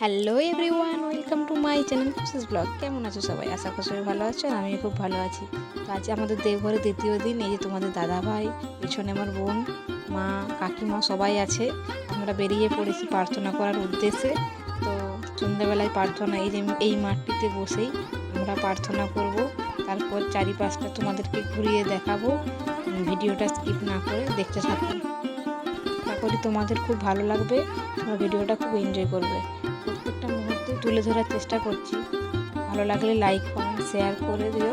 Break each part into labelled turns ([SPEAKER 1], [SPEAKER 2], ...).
[SPEAKER 1] Hello everyone, welcome to my channel কুসিস blog কেমন আছো সবাই? আশা করি সবাই ভালো আছো আর আমিও খুব ভালো আছি। তো আজ আমাদের দেওঘরের দ্বিতীয় দিন, এই যে তোমাদের দাদা ভাই, পেছনে আমার বোন, মা, কাকিমা সবাই আছে। আমরা বেরিয়ে পড়েছি প্রার্থনা করার উদ্দেশ্যে। তো সন্ধ্যাবেলায় প্রার্থনা, এই যে এই মাঠটিতে বসেই আমরা প্রার্থনা করব। তারপর চারিপাশটা তোমাদেরকে ঘুরিয়ে দেখাবো। ভিডিওটা স্কিপ না করে দেখতে থাকো। আশা করি তোমাদের খুব ভালো লাগবে, তোমরা ভিডিওটা খুব এনজয় করবে। তুলে ধরার চেষ্টা করছি। ভালো লাগলে লাইক কমেন্ট শেয়ার করে দিও।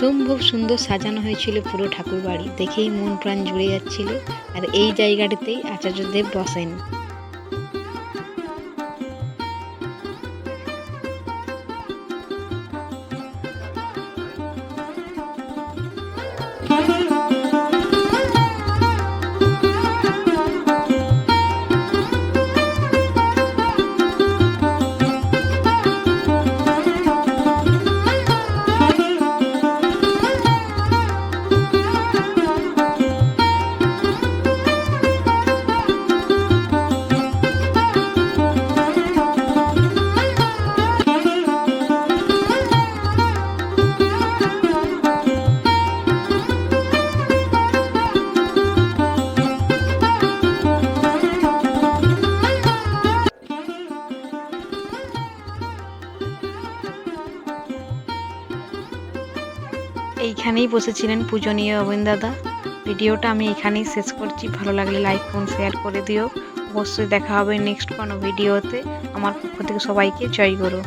[SPEAKER 1] সম্ভব সুন্দর সাজানো হয়েছিল পুরো ঠাকুর বাড়ি দেখেই মন প্রাণ জুড়ে যাচ্ছিল। আর এই জায়গাটিতেই আচার্যদেব বসেন। এইখানেই বসেছিলেন পূজনীয় দাদা। ভিডিওটা আমি এখানেই শেষ করছি। ভালো লাগলে লাইক করুন শেয়ার করে দিও। অবশ্যই দেখা হবে নেক্সট কোনো ভিডিওতে আমার পক্ষ থেকে সবাইকে জয় করো